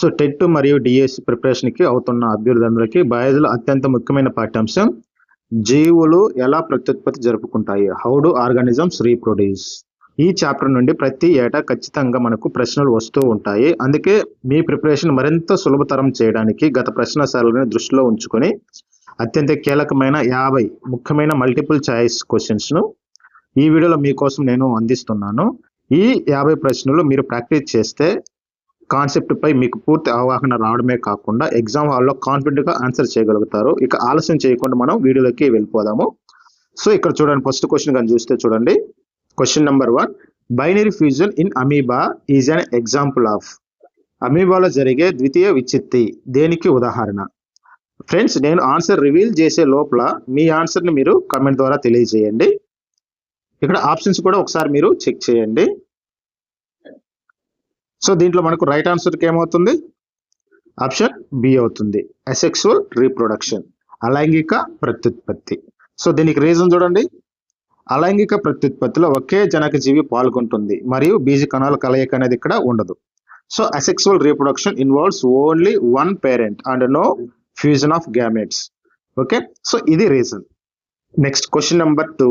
So TET మరియు DSC ప్రిపరేషన్కి అవుతున్న అభ్యర్థులందరికీ బయాలజీలో అత్యంత ముఖ్యమైన పాఠ్యాంశం జీవులు ఎలా ప్రత్యుత్పత్తి జరుపుకుంటాయి? హౌ డు ఆర్గానిజమ్స్ రీప్రొడ్యూస్ ఈ చాప్టర్ నుండి ప్రతి ఏటా ఖచ్చితంగా మనకు ప్రశ్నలు వస్తూ ఉంటాయి. అందుకే మీ ప్రిపరేషన్ మరింత సులభతరం చేయడానికి గత ప్రశ్నశాలని దృష్టిలో ఉంచుకొని అత్యంత కీలకమైన యాభై ముఖ్యమైన మల్టిపుల్ చాయిస్ క్వశ్చన్స్ను ఈ వీడియోలో మీకోసం నేను అందిస్తున్నాను. ఈ యాభై ప్రశ్నలు మీరు ప్రాక్టీస్ చేస్తే కాన్సెప్ట్ పై మీకు పూర్తి అవగాహన రావడమే కాకుండా ఎగ్జామ్ హాల్లో కాన్ఫిడెంట్గా ఆన్సర్ చేయగలుగుతారు. ఇక ఆలస్యం చేయకుండా మనం వీడియోలోకి వెళ్ళిపోదాము. సో ఇక్కడ చూడండి ఫస్ట్ క్వశ్చన్ కానీ చూస్తే చూడండి. Question number one binary fusion in amoeba is an example of అమీబాలో జరిగే ద్వితీయ విచిత్తి దేనికి ఉదాహరణ? ఫ్రెండ్స్ నేను ఆన్సర్ రివీల్ చేసే లోపల మీ ఆన్సర్ని మీరు కమెంట్ ద్వారా తెలియజేయండి. ఇక్కడ ఆప్షన్స్ కూడా ఒకసారి మీరు చెక్ చేయండి. సో దీంట్లో మనకు రైట్ ఆన్సర్కి ఏమవుతుంది? ఆప్షన్ బి అవుతుంది. అసెక్సువల్ రీప్రొడక్షన్ అలైంగిక ప్రత్యుత్పత్తి. సో దీనికి రీజన్ చూడండి. అలైంగిక ప్రత్యుత్పత్తిలో ఒకే జనక జీవి పాల్గొంటుంది. మరియు బీజ కణాల కలయిక అనేది ఇక్కడ ఉండదు. So asexual reproduction involves only one parent and no fusion of gametes okay so ఇది reason next question number two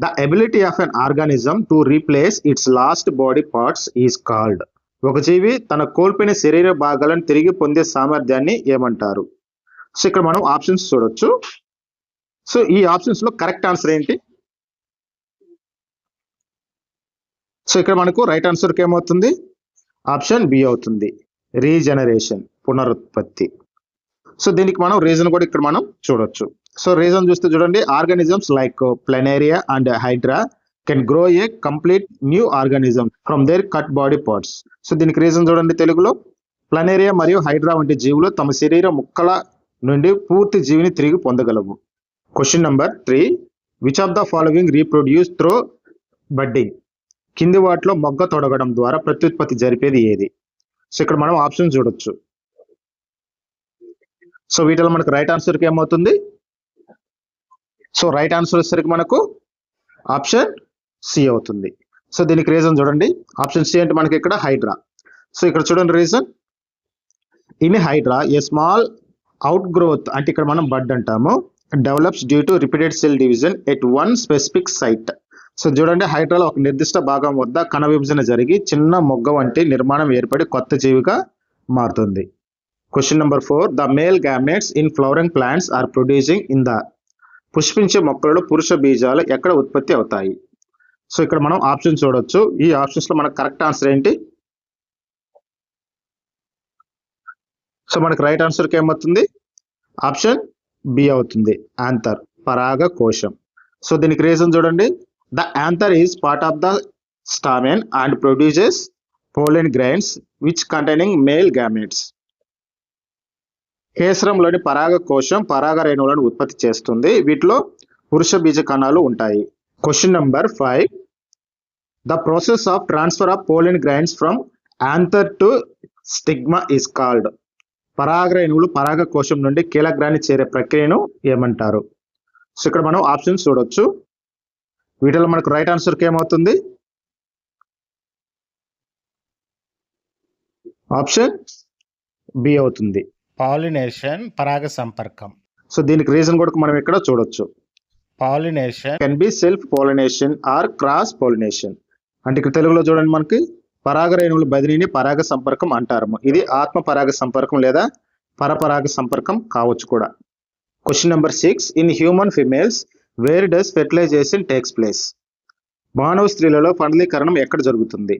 the ability of an organism to replace its lost body parts is called ఒక జీవి తన కోల్పోయిన శరీర భాగాలను తిరిగి పొందే సామర్థ్యాన్ని ఏమంటారు? సో ఇక్కడ మనం ఆప్షన్స్ చూడొచ్చు. సో ఈ ఆప్షన్స్లో కరెక్ట్ ఆన్సర్ ఏంటి? సో ఇక్కడ మనకు రైట్ ఆన్సర్కి ఏమవుతుంది? ఆప్షన్ బి అవుతుంది. రీజనరేషన్ పునరుత్పత్తి. సో దీనికి మనం రీజన్ కూడా ఇక్కడ మనం చూడొచ్చు. సో రీజన్ చూస్తే చూడండి. Organisms like planaria and hydra can grow a complete new organism from their cut body parts so దీనికి రీజన్ చూడండి తెలుగులో. ప్లనేరియా మరియు హైడ్రా వంటి జీవులు తమ శరీర ముక్కల నుండి పూర్తి జీవిని తిరిగి పొందగలవు. Question number three which of the following reproduce through budding కింది వాటిలో మొగ్గ తొడగడం ద్వారా ప్రత్యుత్పత్తి జరిపేది ఏది? సో ఇక్కడ మనం ఆప్షన్ చూడొచ్చు. సో వీటిలో మనకు రైట్ ఆన్సర్కి ఏమవుతుంది? సో రైట్ ఆన్సర్ వచ్చేసరికి మనకు ఆప్షన్ సి అవుతుంది. సో దీనికి రీజన్ చూడండి. ఆప్షన్ సి అంటే మనకి ఇక్కడ హైడ్రా సో ఇక్కడ చూడండి reason in hydra a small outgrowth అంటే ఇక్కడ మనం బడ్ అంటాము develops due to repeated cell division at one specific site so చూడండి హైడ్రాలో ఒక నిర్దిష్ట భాగం వద్ద కణ విభజన జరిగి చిన్న మొగ్గ వంటి నిర్మాణం ఏర్పడి కొత్త జీవిగా మారుతుంది. Question number four the male gametes in flowering plants are producing in the పుష్పించే మొక్కలలో పురుష బీజాలు ఎక్కడ ఉత్పత్తి అవుతాయి? సో ఇక్కడ మనం ఆప్షన్ చూడొచ్చు. ఈ ఆప్షన్స్లో మనకు కరెక్ట్ ఆన్సర్ ఏంటి? సో మనకు రైట్ ఆన్సర్కి ఏమవుతుంది? ఆప్షన్ బి అవుతుంది. యాంథర్ పరాగ కోశం సో దీనికి రీజన్ చూడండి. The anther is part of the stamen and produces pollen grains which containing male gametes. కేసరంలోని పరాగ కోశం పరాగ రేణువులను ఉత్పత్తి చేస్తుంది. వీటిలో పురుష బీజ కణాలు ఉంటాయి. Question number five the process of transfer of pollen grains from anther to stigma is called పరాగ రేణువులు పరాగ కోశం నుండి కీలగ్రాన్ని చేరే ప్రక్రియను ఏమంటారు? సో ఇక్కడ మనం ఆప్షన్స్ చూడొచ్చు. వీటిలో మనకు రైట్ ఆన్సర్కి ఏమవుతుంది? ఆప్షన్ బి అవుతుంది. పాలినేషన్ పరాగ సంపర్కం. సో దీనికి రీజన్ కూడా మనం ఇక్కడ చూడొచ్చు. Pollination can be self pollination or cross pollination అంటే ఇక్కడ తెలుగులో చూడండి మనకి పరాగ రేణువుల బదిలీని పరాగ సంపర్కం అంటారు ఇది ఆత్మ పరాగ సంపర్కం లేదా పరపరాగ సంపర్కం కావచ్చు కూడా. Question number six in human females where does fertilisation takes place మానవ స్త్రీలలో ఫండలీకరణం ఎక్కడ జరుగుతుంది?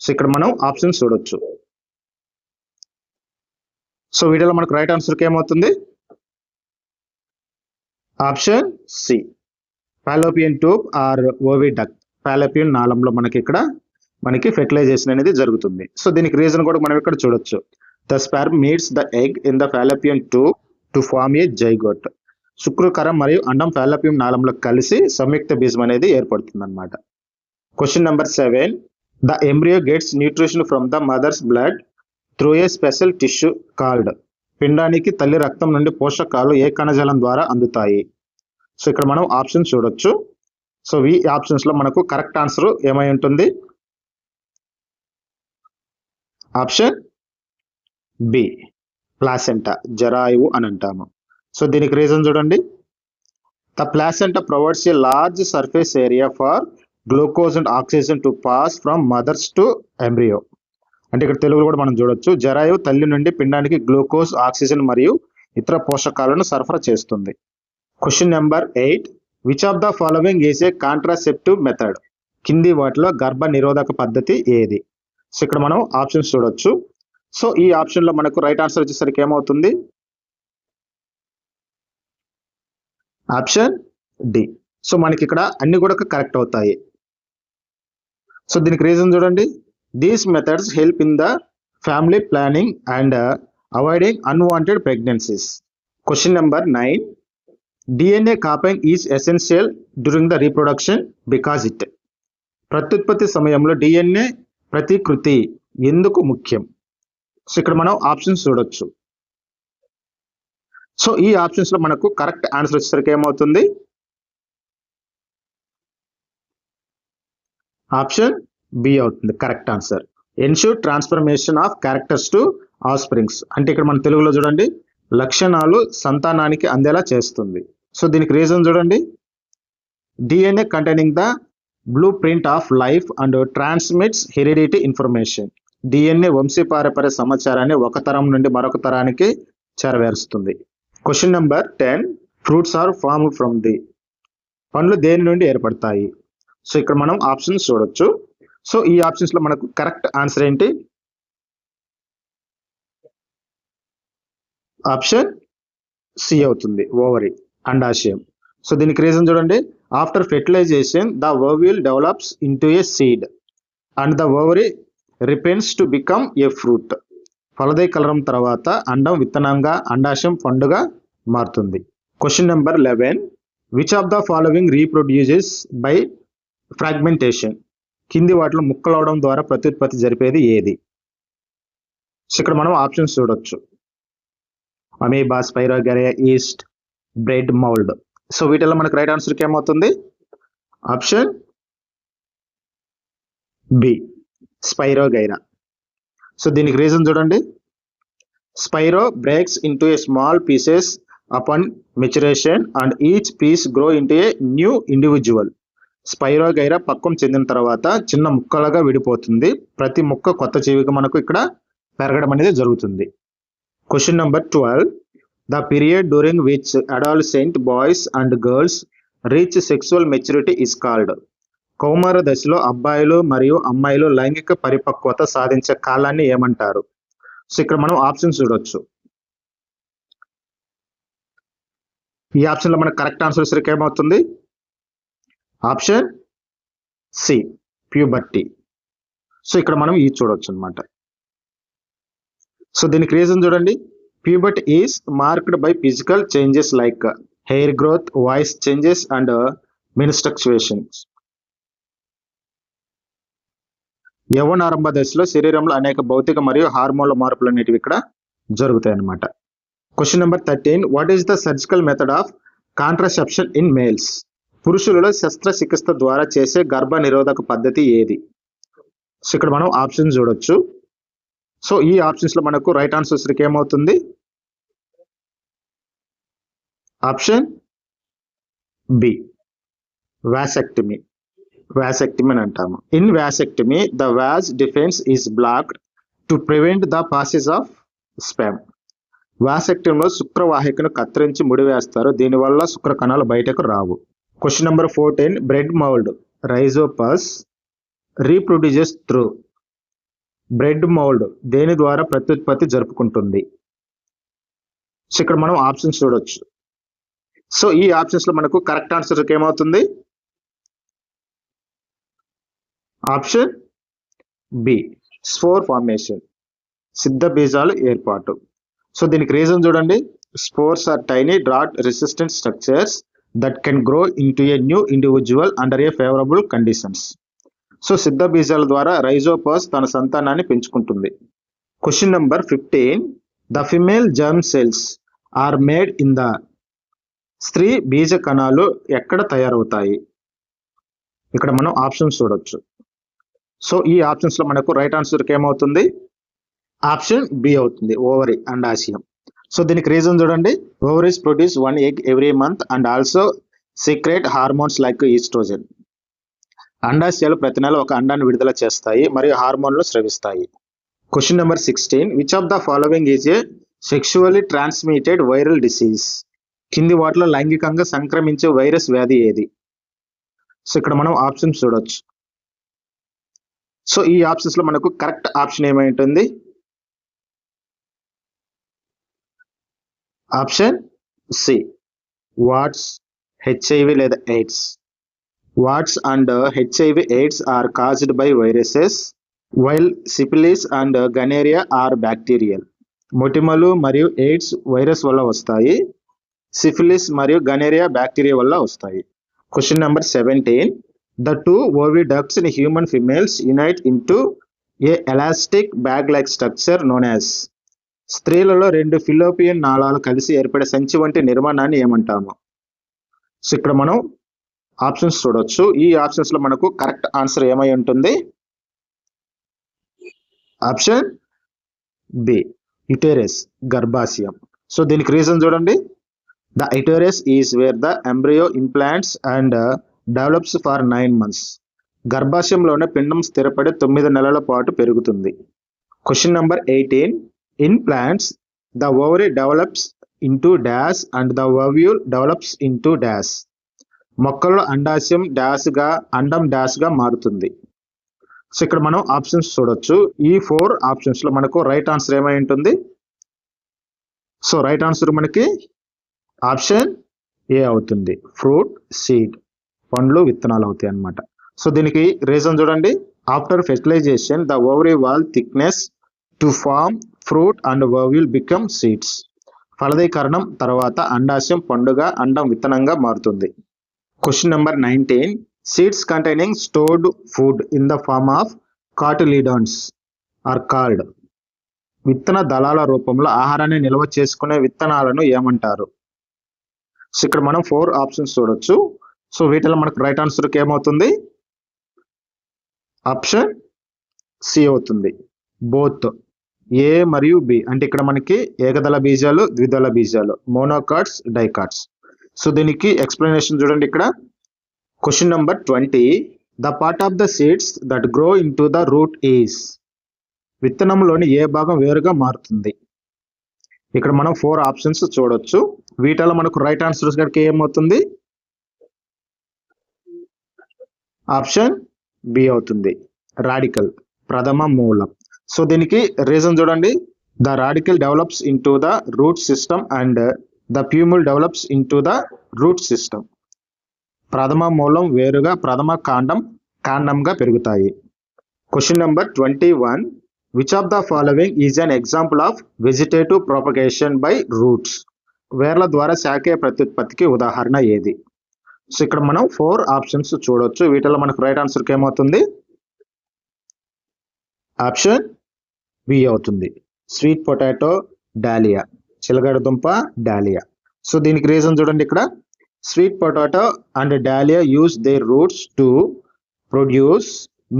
సో ఇక్కడ మనం ఆప్షన్స్ చూడొచ్చు. సో వీటిలో మనకు రైట్ ఆన్సర్కి ఏమవుతుంది? Option C fallopian tube or oviduct fallopian నాళంలో మనకి ఇక్కడ మనకి ఫెర్టిలైజేషన్ అనేది జరుగుతుంది. సో దీనికి రీజన్ కూడా మనం ఇక్కడ చూడొచ్చు. The sperm meets the egg in the fallopian tube to form a zygote శుక్రకరం మరియు అండం ఫాలోపియం నాళంలో కలిసి సంయుక్త బీజం అనేది ఏర్పడుతుంది అనమాట question number seven the embryo gets nutrition from the mother's blood through a special tissue called పిండానికి తల్లి రక్తం నుండి పోషకాలు ఏ కణజాలం ద్వారా అందుతాయి? సో ఇక్కడ మనం ఆప్షన్ చూడొచ్చు. సో ఈ ఆప్షన్స్లో మనకు కరెక్ట్ ఆన్సర్ ఏమై ఉంటుంది? ఆప్షన్ బి ప్లాసెంటా జరాయువు అని అంటాము. సో దీనికి రీజన్ చూడండి. The placenta provides a large surface area for glucose and oxygen to pass from mother's to embryo అంటే ఇక్కడ తెలుగులో కూడా మనం చూడొచ్చు. జరాయువు తల్లి నుండి పిండానికి గ్లూకోజ్ ఆక్సిజన్ మరియు ఇతర పోషకాలను సరఫరా చేస్తుంది. Question number eight which of the following is a contraceptive method కింది వాటిలో గర్భ నిరోధక పద్ధతి ఏది? సో ఇక్కడ మనం ఆప్షన్స్ చూడొచ్చు. సో ఈ ఆప్షన్లో మనకు రైట్ ఆన్సర్ వచ్చేసరికి ఏమవుతుంది? ఆప్షన్ డి సో మనకి ఇక్కడ అన్ని కూడా కరెక్ట్ అవుతాయి. సో దీనికి రీజన్ చూడండి. These methods help in the family planning and avoiding unwanted pregnancies question number nine DNA copying is essential during the reproduction because it ప్రత్యుత్పత్తి సమయంలో డిఎన్ఏ ప్రతికృతి ఎందుకు ముఖ్యం? సో ఇక్కడ మనం ఆప్షన్స్ చూడొచ్చు. సో ఈ ఆప్షన్స్లో మనకు కరెక్ట్ ఆన్సర్ వచ్చేసరికి ఏమవుతుంది? ఆప్షన్ బి అవుతుంది correct answer ensure transformation of characters to offsprings అంటే ఇక్కడ మన తెలుగులో చూడండి లక్షణాలు సంతానానికి అందేలా చేస్తుంది. సో దీనికి రీజన్ చూడండి. DNA containing the blue print of life and transmits heredity information DNA వంశీపారపర్య సమాచారాన్ని ఒక తరం నుండి మరొక తరానికి చేరవేరుస్తుంది. Question number ten fruits are form from the పండ్లు దేని నుండి ఏర్పడతాయి? సో ఇక్కడ మనం ఆప్షన్స్ చూడొచ్చు. సో ఈ ఆప్షన్స్లో మనకు కరెక్ట్ ఆన్సర్ ఏంటి? ఆప్షన్ సి అవుతుంది. ఓవరీ అండాశయం సో దీనికి రీజన్ చూడండి. After fertilisation the ovule develops into a seed and the ovary ripens to become a fruit ఫలదై కలరం తర్వాత అండం విత్తనంగా అండాశయం పండుగ మారుతుంది. Question number eleven which of the following reproduces by fragmentation కింది వాటిలో ముక్కలవడం ద్వారా ప్రత్యుత్పత్తి జరిపేది ఏది? సో ఇక్కడ మనం ఆప్షన్స్ చూడొచ్చు. Amoeba spirogyra yeast bread mould. So వీటిలో మనకు రైట్ ఆన్సర్కి ఏమవుతుంది? ఆప్షన్ బి స్పైరోగైరా సో దీనికి రీజన్ చూడండి. Spiro breaks into a small pieces upon maturation and each piece grow into a new individual spirogyra పక్వం చెందిన తర్వాత చిన్న ముక్కలుగా విడిపోతుంది. ప్రతి ముక్క కొత్త జీవికి మనకు ఇక్కడ పెరగడం అనేది జరుగుతుంది. Question number twelve the period during which adolescent boys and girls reach sexual maturity is called కౌమార దశలో అబ్బాయిలు మరియు అమ్మాయిలు లైంగిక పరిపక్వత సాధించే కాలాన్ని ఏమంటారు? సో ఇక్కడ మనం ఆప్షన్స్ చూడొచ్చు. ఈ ఆప్షన్లో మనకు కరెక్ట్ ఆన్సర్ వచ్చరికి ఏమవుతుంది? Option C puberty. సో ఇక్కడ మనం ఈ చూడొచ్చు అనమాట సో దీనికి రీజన్ చూడండి. Puberty is marked by physical changes like hair growth voice changes and menstruations యవనారంభ దశలో శరీరంలో అనేక భౌతిక మరియు హార్మోన్ల మార్పులు అనేటివి ఇక్కడ జరుగుతాయి అన్నమాట. Question number thirteen what is the surgical method of contraception in males పురుషులలో శస్త్రచికిత్స ద్వారా చేసే గర్భ నిరోధక పద్ధతి ఏది? సో ఇక్కడ మనం ఆప్షన్ చూడొచ్చు. సో ఈ ఆప్షన్స్లో మనకు రైట్ ఆన్సర్స్ ఏమవుతుంది? ఆప్షన్ బి వ్యాసెక్టమీ వ్యాసెక్టమీ అని అంటాము. In vasectomy the vas deferens is blocked to prevent the passes of sperm వ్యాసెక్టమీలో శుక్రవాహికను కత్తిరించి ముడివేస్తారు. దీనివల్ల శుక్ర కణాలు బయటకు రావు. Question number fourteen bread mould rhizopus reproduces through bread mould దేని ద్వారా ప్రత్యుత్పత్తి జరుపుకుంటుంది? సో ఇక్కడ మనం ఆప్షన్స్ చూడొచ్చు. సో ఈ ఆప్షన్స్లో మనకు కరెక్ట్ ఆన్సర్ ఏమవుతుంది ఆప్షన్ బి స్పోర్ ఫార్మేషన్ సిద్ధ బీజాలు ఏర్పాటు. సో దీనికి రీజన్ చూడండి. Spores are tiny drought resistant structures that can grow in to a new individual under a favourable conditions. So సిద్ధ బీజాల ద్వారా రైజోపర్స్ తన సంతానాన్ని పెంచుకుంటుంది. Question number fifteen the female germ cells are made in the స్త్రీ బీజ కణాలు ఎక్కడ తయారవుతాయి? ఇక్కడ మనం ఆప్షన్స్ చూడొచ్చు. సో ఈ ఆప్షన్స్లో మనకు రైట్ ఆన్సర్కి ఏమవుతుంది? ఆప్షన్ బి అవుతుంది ఓవరీ అండాశయం సో దీనికి రీజన్ చూడండి. Ovaries produce one egg every month and also secrete hormones like oestrogen. అండాశయాలు ప్రతి నెల ఒక అండాన్ని విడుదల చేస్తాయి మరియు హార్మోన్లు స్రవిస్తాయి. Question number sixteen which of the following is a sexually transmitted viral disease కింది వాటిలో లైంగికంగా సంక్రమించే వైరస్ వ్యాధి ఏది? సో ఇక్కడ మనం ఆప్షన్స్ చూడొచ్చు. సో ఈ ఆప్షన్స్లో మనకు కరెక్ట్ ఆప్షన్ ఏమై ఉంటుంది ఆప్షన్ సి. వాట్స్ హెచ్ఐవి లేదా AIDS. Warts and HIV AIDS are caused by viruses while syphilis and gonorrhoea are bacterial. మొటిమలు మరియు ఎయిడ్స్ వైరస్ వల్ల వస్తాయి. సిఫిలిస్ మరియు గనేరియా బ్యాక్టీరియా వల్ల వస్తాయి. Question number seventeen the two oviducts in human females unite into a elastic bag like structure known as స్త్రీలలో రెండు fallopian నాళాలు కలిసి ఏర్పడే సంచి వంటి నిర్మాణాన్ని ఏమంటాము? సో ఇక్కడ మనం ఆప్షన్స్ చూడొచ్చు. ఈ ఆప్షన్స్లో మనకు కరెక్ట్ ఆన్సర్ ఏమై ఉంటుంది? ఆప్షన్ బి యుటేరస్ గర్భాశయం. సో దీనికి రీజన్ చూడండి. The uterus is where the embryo implants and develops for nine months గర్భాశయంలోనే పిండం స్థిరపడి తొమ్మిది నెలల పాటు పెరుగుతుంది. Question number eighteen in plants the ovary develops into dash and the ovule develops into dash మొక్కల్లో అండాశయం డాష్గా అండం డాష్గా మారుతుంది. సో ఇక్కడ మనం ఆప్షన్స్ చూడొచ్చు. ఈ ఫోర్ ఆప్షన్స్లో మనకు రైట్ ఆన్సర్ ఏమై ఉంటుంది? సో రైట్ ఆన్సర్ మనకి ఆప్షన్ ఏ అవుతుంది? Fruit seed. పండ్లు విత్తనాలు అవుతాయి అన్నమాట. సో దీనికి రీజన్ చూడండి. After fertilization the ovary wall thickness to form fruit and ovule become seeds. ఫలదీకరణం తర్వాత అండాశయం పండుగ అండం విత్తనంగా మారుతుంది. Question number nineteen. Seeds containing stored food in the form of cotyledons are called. విత్తన దళాల రూపంలో ఆహారాన్ని నిల్వ చేసుకునే విత్తనాలను ఏమంటారు? సో ఇక్కడ మనం ఫోర్ ఆప్షన్స్ చూడొచ్చు. సో వీటిలో మనకు రైట్ ఆన్సర్కి ఏమవుతుంది? ఆప్షన్ సి అవుతుంది. బోత్ ఏ మరియు బి అంటే ఇక్కడ మనకి ఏకదళ బీజాలు ద్విదళ బీజాలు మోనోకాట్స్ డైకాట్స్ సో దీనికి ఎక్స్ప్లెనేషన్ చూడండి ఇక్కడ. Question number twenty the part of the seeds that grow into the root is విత్తనంలోని ఏ భాగం వేరుగా మారుతుంది? ఇక్కడ మనం ఫోర్ ఆప్షన్స్ చూడొచ్చు. వీటిలో మనకు రైట్ ఆన్సర్స్ గడికి ఏమవుతుంది? ఆప్షన్ బి అవుతుంది. రాడికల్ ప్రథమ మూలం. సో దీనికి రీజన్ చూడండి. The radical develops into the root system and the plumule develops into the root system ప్రథమ మూలం వేరుగా ప్రథమ కాండం కాండంగా పెరుగుతాయి. Question number twenty one which of the following is an example of vegetative propagation by roots వేర్ల ద్వారా శాఖీయ ప్రత్యుత్పత్తికి ఉదాహరణ ఏది? సో ఇక్కడ మనం ఫోర్ ఆప్షన్స్ చూడొచ్చు. వీటిలో మనకు రైట్ ఆన్సర్కి ఏమవుతుంది? ఆప్షన్ బి అవుతుంది. స్వీట్ పొటాటో డాలియా చిలగడ దుంప డాలియా సో దీనికి రీజన్ చూడండి ఇక్కడ. Sweet potato and dahlia use their roots to produce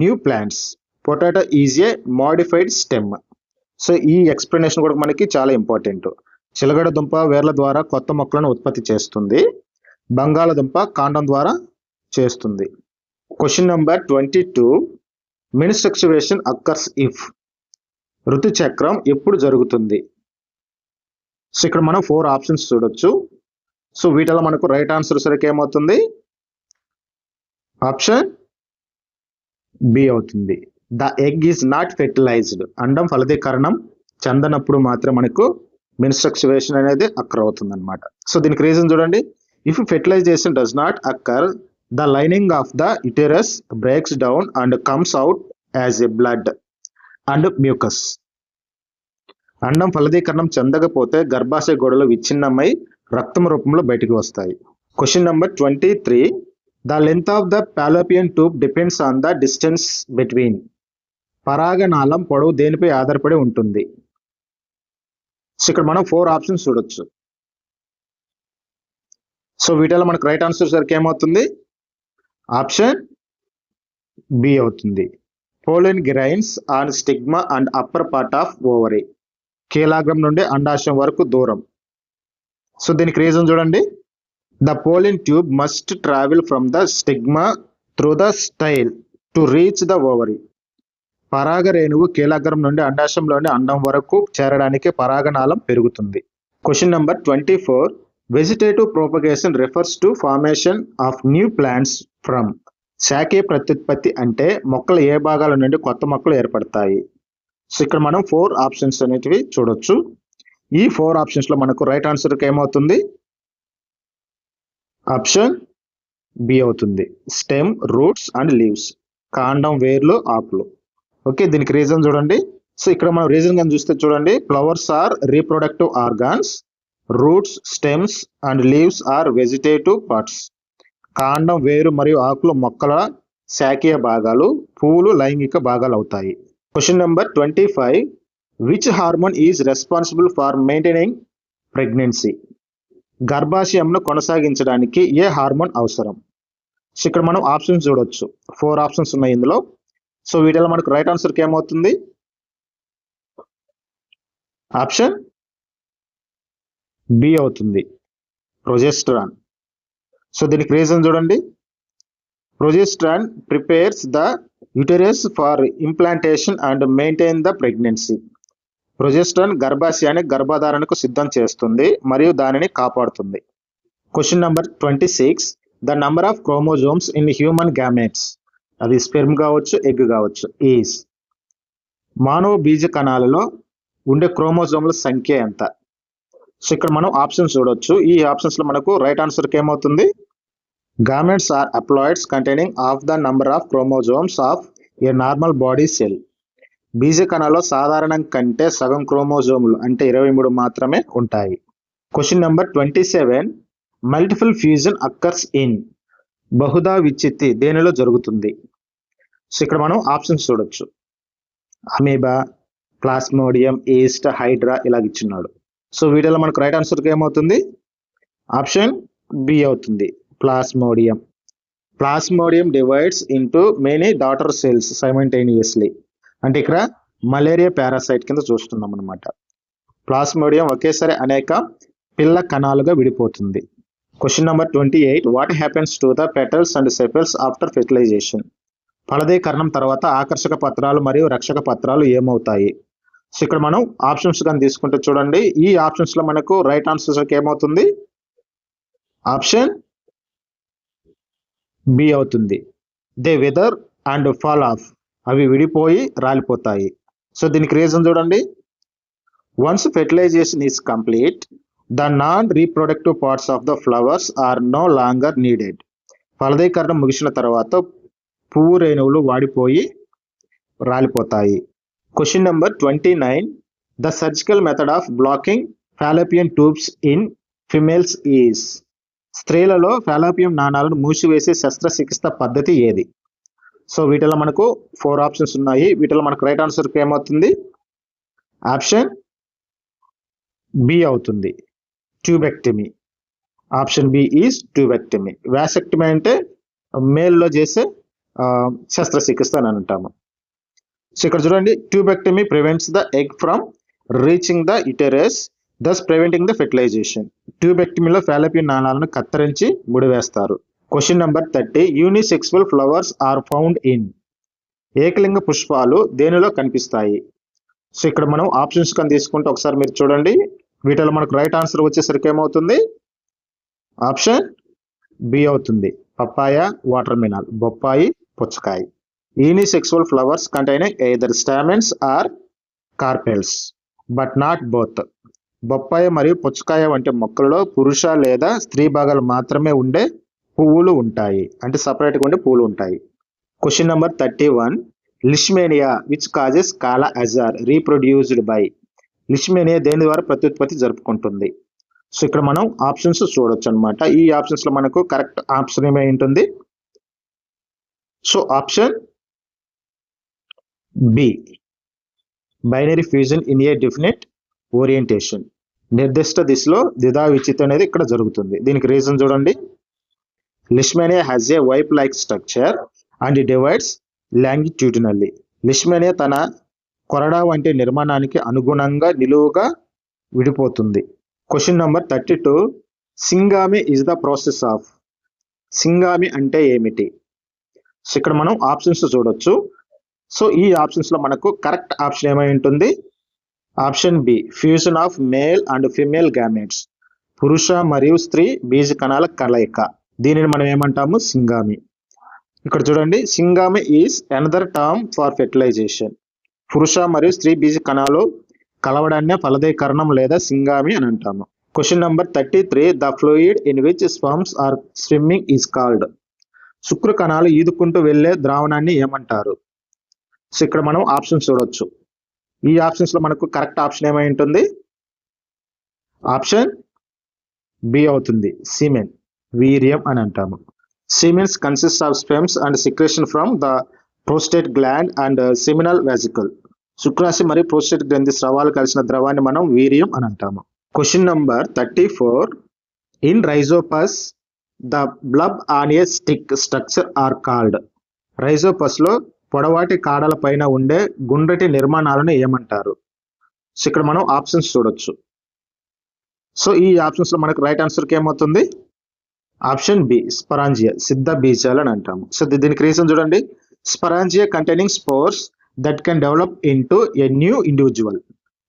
new plants potato is a modified stem so ఈ ఎక్స్ప్లెనేషన్ కూడా మనకి చాలా ఇంపార్టెంట్ చిలగడదుంప వేర్ల ద్వారా కొత్త మొక్కలను ఉత్పత్తి చేస్తుంది. బంగాళదుంప కాండం ద్వారా చేస్తుంది. Question number twenty two menstruation occurs if ఋతుచక్రం ఎప్పుడు జరుగుతుంది? సో ఇక్కడ మనం ఫోర్ ఆప్షన్స్ చూడొచ్చు. సో వీటిలో మనకు రైట్ ఆన్సర్ సరికి ఏమవుతుంది? ఆప్షన్ బి అవుతుంది. The egg is not fertilized అండం ఫలదీకరణం చెందనప్పుడు మాత్రం మనకు మినిస్ట్రక్చువేషన్ అనేది అక్కర్ అవుతుంది అనమాట సో దీనికి రీజన్ చూడండి. If fertilization does not occur the lining of the uterus breaks down and comes out as a blood and mucus అండం ఫలదీకరణం చెందకపోతే గర్భాశయ గోడలు విచ్ఛిన్నమై రక్తం రూపంలో బయటికి వస్తాయి. Question number twenty three the length of the fallopian tube depends on the distance between పరాగనాళం పొడవు దేనిపై ఆధారపడి ఉంటుంది? సో ఇక్కడ మనం ఫోర్ ఆప్షన్స్ చూడొచ్చు. సో వీటిలో మనకు రైట్ ఆన్సర్ సరికి ఏమవుతుంది? ఆప్షన్ బి అవుతుంది. Pollen grains on stigma and upper part of ovary కీలాగ్రం నుండి అండాశయం వరకు దూరం. సో దీనికి రీజన్ చూడండి. The pollen tube must travel from the stigma through the style to reach the ovary పరాగ రేణువు కీలాగ్రం నుండి అండాశంలోని అండం వరకు చేరడానికి పరాగనాళం పెరుగుతుంది. Question number twenty four vegetative propagation refers to formation of new plants from శాఖీయ ప్రత్యుత్పత్తి అంటే మొక్కల ఏ భాగాల నుండి కొత్త మొక్కలు ఏర్పడతాయి. సో ఇక్కడ మనం ఫోర్ ఆప్షన్స్ అనేటివి చూడొచ్చు. ఈ ఫోర్ ఆప్షన్స్లో మనకు రైట్ ఆన్సర్కి ఏమవుతుంది? ఆప్షన్ బి అవుతుంది. స్టెమ్ రూట్స్ అండ్ లీవ్స్ కాండం వేర్లు ఆకులు. ఓకే దీనికి రీజన్ చూడండి. సో ఇక్కడ మనం రీజన్ కానీ చూస్తే చూడండి. Flowers are reproductive organs roots stems and leaves are vegetative parts కాండం వేరు మరియు ఆకులు మొక్కల శాఖీయ భాగాలు పువ్వులు లైంగిక భాగాలు అవుతాయి. Question number twenty five which hormone is responsible for maintaining pregnancy గర్భాశయంను కొనసాగించడానికి ఏ హార్మోన్ అవసరం? సో ఇక్కడ మనం ఆప్షన్స్ చూడొచ్చు. ఫోర్ ఆప్షన్స్ ఉన్నాయి ఇందులో. సో వీటిలో మనకు రైట్ ఆన్సర్కి ఏమవుతుంది? ఆప్షన్ బి అవుతుంది. ప్రొజెస్ట్రాన్ సో దీనికి రీజన్ చూడండి. Progesterone prepares the uterus for implantation and maintain the pregnancy progesterone గర్భాశయాన్ని గర్భధారణకు సిద్ధం చేస్తుంది మరియు దానిని కాపాడుతుంది. Question number twenty six the number of chromosomes in human gametes అది స్పెర్మ్ కావచ్చు ఎగ్ కావచ్చు. ఈస్ మానవ బీజ కణాలలో ఉండే క్రోమోజోముల సంఖ్య ఎంత? సో ఇక్కడ మనం ఆప్షన్స్ చూడొచ్చు. ఈ ఆప్షన్స్లో మనకు రైట్ ఆన్సర్ ఏమవుతుంది? Gametes are haploids containing of the number of chromosomes of a normal body cell బీజ కణాల్లో సాధారణం కంటే సగం క్రోమోజోములు అంటే ఇరవై మూడు మాత్రమే ఉంటాయి. Question number twenty seven multiple fission occurs in Bahuda విచ్చిత్తి దేనిలో జరుగుతుంది? సో ఇక్కడ మనం ఆప్షన్స్ చూడొచ్చు. అమీబా ప్లాస్మోడియం ఈస్ట్ హైడ్రా ఇలాగ ఇచ్చున్నాడు. సో వీటిలో మనకు రైట్ ఆన్సర్కి ఏమవుతుంది? ఆప్షన్ బి అవుతుంది. Plasmodium. Plasmodium divides into many daughter cells simultaneously అంటే ఇక్కడ మలేరియా పారాసైట్ కింద చూస్తున్నాం అనమాట ప్లాస్మోడియం ఒకేసారి అనేక పిల్ల కణాలుగా విడిపోతుంది. Question number twenty eight what happens to the petals and sepals after fertilization ఫలదీకరణం తర్వాత ఆకర్షక పత్రాలు మరియు రక్షక పత్రాలు ఏమవుతాయి? సో ఇక్కడ మనం ఆప్షన్స్ కానీ తీసుకుంటే చూడండి. ఈ ఆప్షన్స్లో మనకు రైట్ ఆన్సర్స్ ఏమవుతుంది? ఆప్షన్ బి అవుతుంది. They wither and fall off అవి విడిపోయి రాలిపోతాయి. సో దీనికి రీజన్ చూడండి. Once fertilization is complete the non reproductive parts of the flowers are no longer needed ఫలదీకరణం ముగిసిన తర్వాత పువ్వు రేణువులు వాడిపోయి రాలిపోతాయి. Question number twenty nine the surgical method of blocking fallopian tubes in females is స్త్రీలలో ఫాలోపియం నాణాలను మూసివేసే శస్త్రచికిత్స పద్ధతి ఏది? సో వీటిలో మనకు ఫోర్ ఆప్షన్స్ ఉన్నాయి. వీటిలో మనకు రైట్ ఆన్సర్ ఏమవుతుంది? ఆప్షన్ బి అవుతుంది. Tubectomy option B is tubectomy vasectomy అంటే మేల్లో చేసే శస్త్రచికిత్స అని అంటాము. సో ఇక్కడ చూడండి tubectomy prevents the egg from reaching the uterus thus preventing the fertilization ట్యూబెక్టమీలో fallopian నాళాలను కత్తిరించి ముడివేస్తారు. Question number thirty unisexual flowers are found in ఏకలింగ పుష్పాలు దేనిలో కనిపిస్తాయి? సో ఇక్కడ మనం ఆప్షన్స్ కానీ తీసుకుంటే ఒకసారి మీరు చూడండి. వీటిలో మనకు రైట్ ఆన్సర్ వచ్చేసరికి ఏమవుతుంది? ఆప్షన్ బి అవుతుంది. పప్పాయ వాటర్ మినాల్ బొప్పాయి పుచ్చకాయ. Unisexual flowers containing either stamens or carpels but not both బొప్పాయి మరియు పుచ్చకాయ వంటి మొక్కలలో పురుష లేదా స్త్రీ భాగాలు మాత్రమే ఉండే పువ్వులు ఉంటాయి. అంటే సపరేట్గా ఉండే పువ్వులు ఉంటాయి. Question number thirty one leishmania which causes kala azar reproduced by లిష్మేనియా దేని ద్వారా ప్రత్యుత్పత్తి జరుపుకుంటుంది? సో ఇక్కడ మనం ఆప్షన్స్ చూడొచ్చు అనమాట ఈ ఆప్షన్స్లో మనకు కరెక్ట్ ఆప్షన్ ఏమై ఉంటుంది? So option B. Binary fission in a definite orientation. నిర్దిష్ట దిశలో ద్విధా విచిత్ అనేది ఇక్కడ జరుగుతుంది. దీనికి రీజన్ చూడండి. Leishmania has a whip like structure and divides longitudinally leishmania తన కొరడా వంటి నిర్మాణానికి అనుగుణంగా నిలువుగా విడిపోతుంది. Question number thirty two syngamy is the process of syngamy అంటే ఏమిటి? సో ఇక్కడ మనం ఆప్షన్స్ చూడొచ్చు. సో ఈ ఆప్షన్స్లో మనకు కరెక్ట్ ఆప్షన్ ఏమై ఉంటుంది? Option B fusion of male and female gametes పురుష మరియు స్త్రీ బీజ కణాల కలయిక. దీనిని మనం ఏమంటాము? సింగామి ఇక్కడ చూడండి. Syngamy is another term for fertilization పురుష మరియు స్త్రీ బీజ కణాలు కలవడాన్నే ఫలదీకరణం లేదా సింగామి అని అంటాము. Question number thirty three the fluid in which sperms are swimming is called శుక్ర కణాలు ఈదుకుంటూ వెళ్ళే ద్రావణాన్ని ఏమంటారు? సో ఇక్కడ మనం ఆప్షన్స్ చూడొచ్చు. ఈ ఆప్షన్స్లో మనకు కరెక్ట్ ఆప్షన్ ఏమై ఉంటుంది? ఆప్షన్ బి అవుతుంది. సిమెన్ వీర్యం అని అంటాము. Semens consist of sperms and secretion from the prostate gland and seminal vesicle శుక్రాశి మరియు ప్రోస్టేట్ గ్రంథి స్రవాలు కలిసిన ద్రవాన్ని మనం వీర్యం అని అంటాము. Question number thirty four in rhizopus the blob on a stick structure are called రైజోపస్లో పొడవాటి కాడల పైన ఉండే గుండ్రటి నిర్మాణాలను ఏమంటారు? సో ఇక్కడ మనం ఆప్షన్స్ చూడొచ్చు. సో ఈ ఆప్షన్స్లో మనకు రైట్ ఆన్సర్కి ఏమవుతుంది? ఆప్షన్ బి స్పరాంజియా సిద్ధ బీజాలు అని అంటాము. సో దీనికి రీజన్ చూడండి. Sporangia containing spores that can develop into a new individual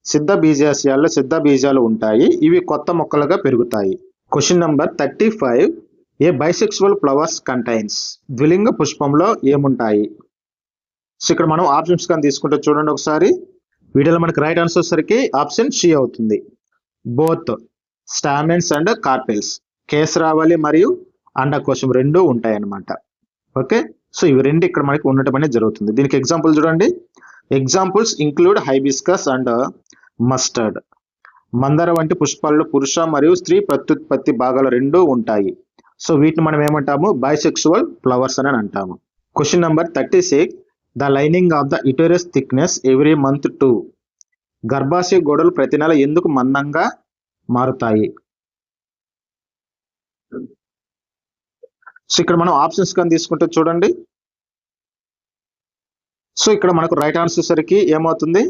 సిద్ధ బీజాశయాల్లో సిద్ధ బీజాలు ఉంటాయి. ఇవి కొత్త మొక్కలుగా పెరుగుతాయి. Question number thirty five a bisexual flowers contains ద్విలింగ పుష్పంలో ఏముంటాయి? సో ఇక్కడ మనం ఆప్షన్స్ కానీ తీసుకుంటే చూడండి ఒకసారి. వీటిలో మనకి రైట్ ఆన్సర్ సరికి ఆప్షన్ సి అవుతుంది. బోత్ స్టామెన్స్ అండ్ కార్పెల్స్ కేసరావళి మరియు అండకోశం రెండు ఉంటాయి అన్నమాట ఓకే సో ఇవి రెండు ఇక్కడ మనకి ఉండటం అనేది జరుగుతుంది. దీనికి ఎగ్జాంపుల్ చూడండి. Examples include hibiscus and mustard మందర వంటి పుష్పాల్లో పురుష మరియు స్త్రీ ప్రత్యుత్పత్తి భాగాలు రెండు ఉంటాయి. సో వీటిని మనం ఏమంటాము? బైసెక్సువల్ ఫ్లవర్స్ అని అంటాము. Question number thirty six the lining of the uterus thickness every month to గర్భాశయ గోడలు ప్రతి నెల ఎందుకు మందంగా మారుతాయి? సో ఇక్కడ మనం ఆప్షన్స్ కానీ తీసుకుంటే చూడండి. సో ఇక్కడ మనకు రైట్ ఆన్సర్ సరికి ఏమవుతుంది?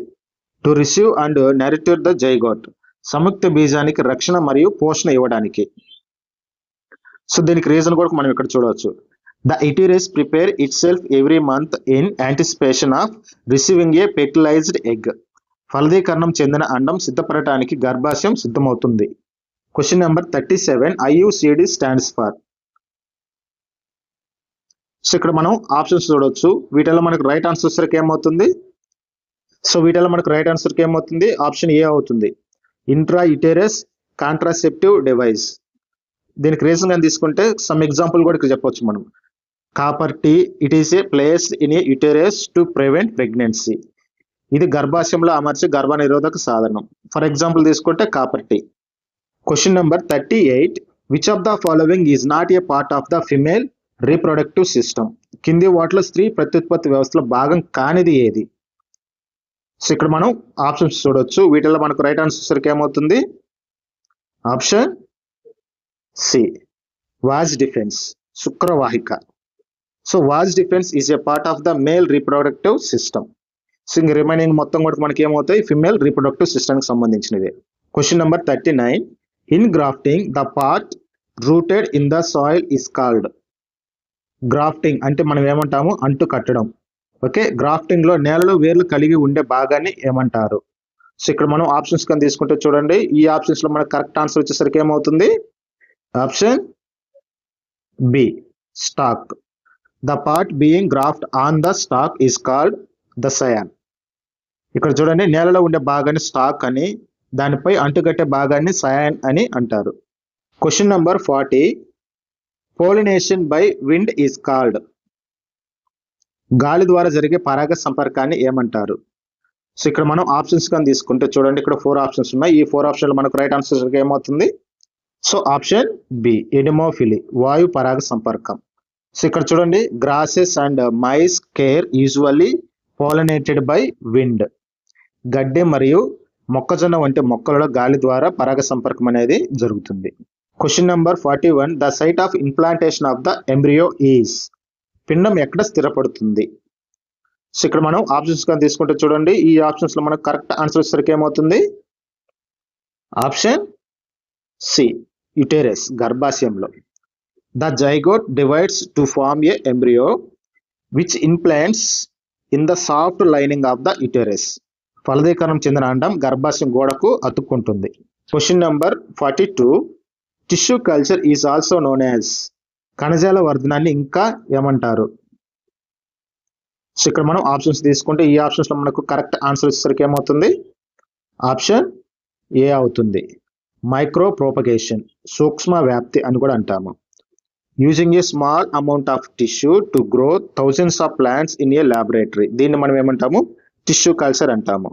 To receive and nutritive the zygote సంయుక్త బీజానికి రక్షణ మరియు పోషణ ఇవ్వడానికి. సో దీనికి రీజన్ కూడా మనం ఇక్కడ చూడవచ్చు. The uterus prepare itself every month in anticipation of receiving a fertilized egg ఫలదీకరణం చెందిన అండం సిద్ధపడటానికి గర్భాశయం సిద్ధమవుతుంది. Question number thirty seven IUCD stands for so ఇక్కడ మనం ఆప్షన్స్ చూడొచ్చు. వీటిలో మనకు రైట్ ఆన్సర్ వచ్చరికి ఏమవుతుంది? సో వీటిలో మనకు రైట్ ఆన్సర్కి ఏమవుతుంది? ఆప్షన్ ఏ అవుతుంది. ఇంట్రా ఇటేరస్ కాంట్రాసెప్టివ్ డివైస్ దీనికి రీజన్ కానీ తీసుకుంటే సమ్ ఎగ్జాంపుల్ కూడా ఇక్కడ చెప్పొచ్చు మనం. Copper T it is a place in a uterus to prevent pregnancy ఇది గర్భాశయంలో అమర్చే గర్భ నిరోధక సాధనం. ఫర్ ఎగ్జాంపుల్ తీసుకుంటే copper T question number thirty eight which of the following is not a part of the female reproductive system కింది వాటిలో స్త్రీ ప్రత్యుత్పత్తి వ్యవస్థలో భాగం కానిది ఏది? సో ఇక్కడ మనం ఆప్షన్స్ చూడొచ్చు. వీటిల్లో మనకు రైట్ ఆన్సర్ ఏమవుతుంది? Option C vas deferens శుక్రవాహిక. So vas deferens is a part of the male reproductive system so ఇంక రిమైనింగ్ మొత్తం కూడా మనకి ఏమవుతాయి? ఫిమేల్ రీప్రొడక్టివ్ సిస్టమ్కి సంబంధించినవి. Question number thirty nine in grafting the part rooted in the soil is called grafting అంటే మనం ఏమంటాము? అంటు కట్టడం. ఓకే? గ్రాఫ్టింగ్లో నేలలో వేర్లు కలిగి ఉండే భాగాన్ని ఏమంటారు? సో ఇక్కడ మనం ఆప్షన్స్ కానీ తీసుకుంటే చూడండి. ఈ ఆప్షన్స్లో మనకు కరెక్ట్ ఆన్సర్ వచ్చేసరికి ఏమవుతుంది? Option B stock. The part being graft on the stock is called the scion. ఇక్కడ చూడండి నేలలో ఉండే భాగాన్ని స్టాక్ అని దానిపై అంటుకట్టే భాగాన్ని సయాన్ అని అంటారు. Question number forty pollination by wind is called గాలి ద్వారా జరిగే పరాగ సంపర్కాన్ని ఏమంటారు? సో ఇక్కడ మనం ఆప్షన్స్ కానీ తీసుకుంటే చూడండి ఇక్కడ ఫోర్ ఆప్షన్స్ ఉన్నాయి. ఈ ఫోర్ ఆప్షన్ మనకు రైట్ ఆన్సర్ ఏమవుతుంది? సో ఆప్షన్ బి ఎడిమోఫిలి వాయు పరాగ సంపర్కం. సో ఇక్కడ చూడండి grasses and maize are usually pollinated by wind గడ్డి మరియు మొక్కజొన్న వంటి మొక్కలలో గాలి ద్వారా పరాగ సంపర్కం అనేది జరుగుతుంది. Question number forty one the site of implantation of the embryo is పిండం ఎక్కడ స్థిరపడుతుంది? సో ఇక్కడ మనం ఆప్షన్స్ కానీ తీసుకుంటే చూడండి. ఈ ఆప్షన్స్లో మనకు కరెక్ట్ ఆన్సర్ వచ్చేసరికి ఏమవుతుంది? Option C uterus గర్భాశయంలో. The zygote divides to form a embryo which implants in the soft lining of the uterus ఫలదీకరణం చెందిన అండం గర్భాశయం గోడకు అతుక్కుంటుంది. Question number forty two tissue culture is also known as కణజాల వర్ధనాన్ని ఇంకా ఏమంటారు? సో ఇక్కడ మనం ఆప్షన్స్ తీసుకుంటే ఈ ఆప్షన్స్లో మనకు కరెక్ట్ ఆన్సర్ వచ్చేసరికి ఏమవుతుంది? ఆప్షన్ ఏ అవుతుంది? మైక్రో ప్రోపగేషన్ సూక్ష్మ వ్యాప్తి అని కూడా అంటాము. Using a small amount of tissue to grow thousands of plants in a laboratory. దీన్ని మనం ఏమంటాము? టిష్యూ కల్చర్ అంటాము.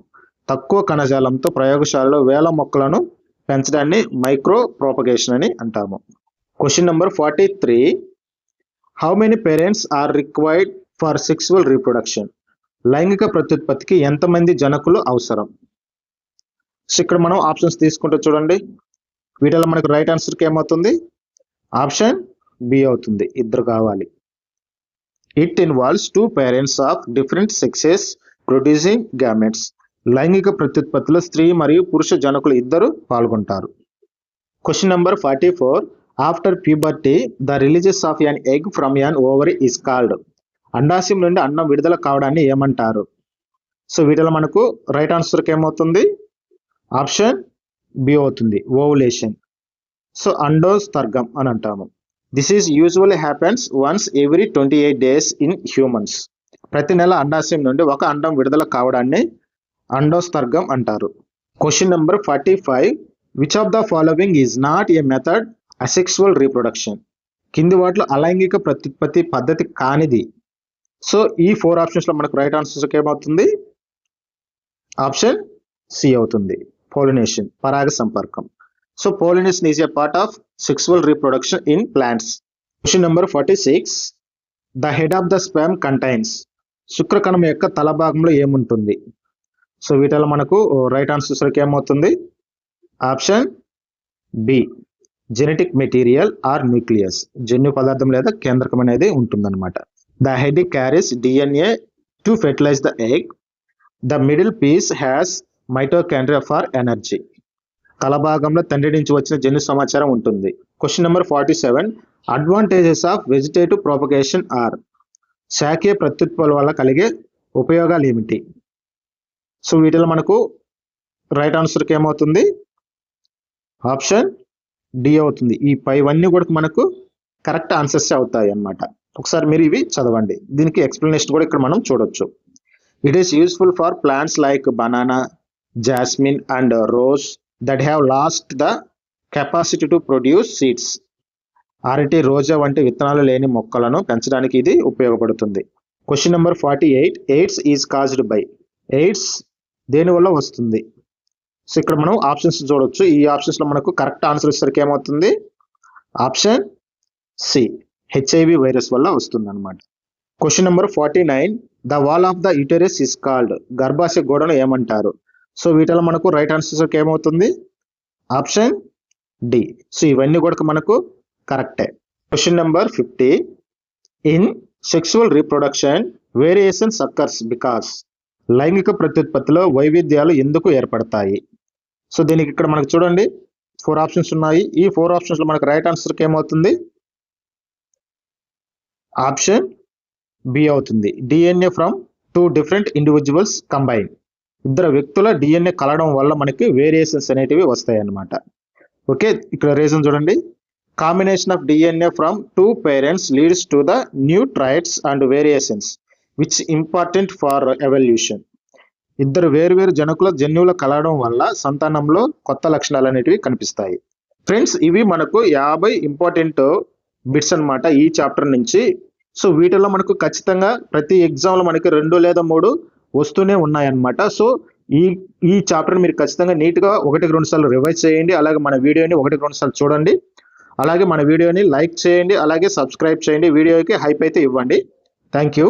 తక్కువ కణజాలంతో ప్రయోగశాలలో వేల మొక్కలను పెంచడాన్ని మైక్రో ప్రోపగేషన్ అని అంటాము. Question number forty three how many parents are required for sexual reproduction లైంగిక ప్రత్యుత్పత్తికి ఎంతమంది జనకులు అవసరం? సో ఇక్కడ మనం ఆప్షన్స్ తీసుకుంటే చూడండి. వీటిలో మనకు రైట్ ఆన్సర్కి ఏమవుతుంది? ఆప్షన్ బి అవుతుంది. ఇద్దరు కావాలి. It involves two parents of different sexes producing gametes లైంగిక ప్రత్యుత్పత్తిలో స్త్రీ మరియు పురుష జనకులు ఇద్దరు పాల్గొంటారు. Question number forty four after puberty the releases of an egg from an ovary is called అండాశయం నుండి అన్నం విడుదల కావడాన్ని ఏమంటారు? సో వీటిలో మనకు రైట్ ఆన్సర్కి ఏమవుతుంది? ఆప్షన్ బి అవుతుంది ఓవులేషన్ సో అండోస్తర్గం అని అంటాము. This is usually happens once every twenty eight days in humans ప్రతి నెల అండాశయం నుండి ఒక అండం విడుదల కావడాన్ని అండోస్తర్గం అంటారు. Question number forty five which of the following is not a method asexual reproduction కింది వాటిలో అలైంగిక ప్రత్యుత్పత్తి పద్ధతి కానిది. సో ఈ ఫోర్ ఆప్షన్స్లో మనకు రైట్ ఆన్సర్స్ ఏమవుతుంది? ఆప్షన్ సి అవుతుంది. పోలినేషన్ పరాగ సంపర్కం. So pollination is a part of sexual reproduction in plants question number forty six the head of the sperm contains శుక్రకణం యొక్క తల భాగంలో ఏముంటుంది? సో వీటిలో మనకు రైట్ ఆన్సర్ ఏమవుతుంది? Option B genetic material or nucleus జన్యు పదార్థం లేదా కేంద్రకం అనేది ఉంటుందన్నమాట. The head carries DNA to fertilize the egg the middle piece has mitochondria for energy తలభాగంలో తండ్రి నుంచి వచ్చిన జన్యు సమాచారం ఉంటుంది. Question number forty seven advantages of vegetative propagation or శాఖీయ ప్రత్యుత్పల వల్ల కలిగే ఉపయోగాలు ఏమిటి? సో వీటిలో మనకు రైట్ ఆన్సర్కి ఏమవుతుంది? ఆప్షన్ డి అవుతుంది. ఈ పైవన్నీ కూడా మనకు కరెక్ట్ ఆన్సర్స్ అవుతాయి అన్నమాట. ఒకసారి మీరు ఇవి చదవండి. దీనికి ఎక్స్ప్లెనేషన్ కూడా ఇక్కడ మనం చూడొచ్చు. It is useful for plants like banana jasmine and rose that have lost the capacity to produce seeds అరటి రోజా వంటి విత్తనాలు లేని మొక్కలను పెంచడానికి ఇది ఉపయోగపడుతుంది. Question number forty eight AIDS is caused by AIDS దేని వల్ల వస్తుంది? సో ఇక్కడ మనం ఆప్షన్స్ చూడొచ్చు. ఈ ఆప్షన్స్లో మనకు కరెక్ట్ ఆన్సర్ వచ్చేసరికి ఏమవుతుంది? ఆప్షన్ సి హెచ్ఐవి వైరస్ వల్ల వస్తుంది అనమాట question number forty nine the wall of the uterus is called గర్భాశయ గోడను ఏమంటారు? సో వీటిలో మనకు రైట్ ఆన్సర్స్కి ఏమవుతుంది? ఆప్షన్ డి సో ఇవన్నీ కూడా మనకు కరెక్టే question number fifty in sexual reproduction variations occurs because లైంగిక ప్రత్యుత్పత్తిలో వైవిధ్యాలు ఎందుకు ఏర్పడతాయి? సో దీనికి ఇక్కడ మనకు చూడండి. ఫోర్ ఆప్షన్స్ ఉన్నాయి. ఈ ఫోర్ ఆప్షన్స్లో మనకు రైట్ ఆన్సర్కి ఏమవుతుంది? ఆప్షన్ బి అవుతుంది. DNA from two different individuals combine ఇద్దరు వ్యక్తుల డిఎన్ఏ కలవడం వల్ల మనకి వేరియేషన్స్ అనేటివి వస్తాయి అన్నమాట ఓకే ఇక్కడ రీజన్ చూడండి. Combination of DNA from two parents leads to the new traits and variations which important for evolution ఇద్దరు వేరువేరు జనకుల జన్యువుల కలవడం వల్ల సంతానంలో కొత్త లక్షణాలు అనేటివి కనిపిస్తాయి. ఫ్రెండ్స్ ఇవి మనకు యాభై ఇంపార్టెంట్ బిట్స్ అన్నమాట ఈ చాప్టర్ నుంచి. సో వీటిలో మనకు ఖచ్చితంగా ప్రతి ఎగ్జామ్లో మనకి రెండు లేదా మూడు వస్తూనే ఉన్నాయన్నమాట సో ఈ ఈ చాప్టర్ మీరు ఖచ్చితంగా నీట్గా ఒకటికి రెండు సార్లు రివైజ్ చేయండి. అలాగే మన వీడియోని ఒకటికి రెండు సార్లు చూడండి. అలాగే మన వీడియోని లైక్ చేయండి. అలాగే సబ్స్క్రైబ్ చేయండి. వీడియోకి హైప్ అయితే ఇవ్వండి. Thank you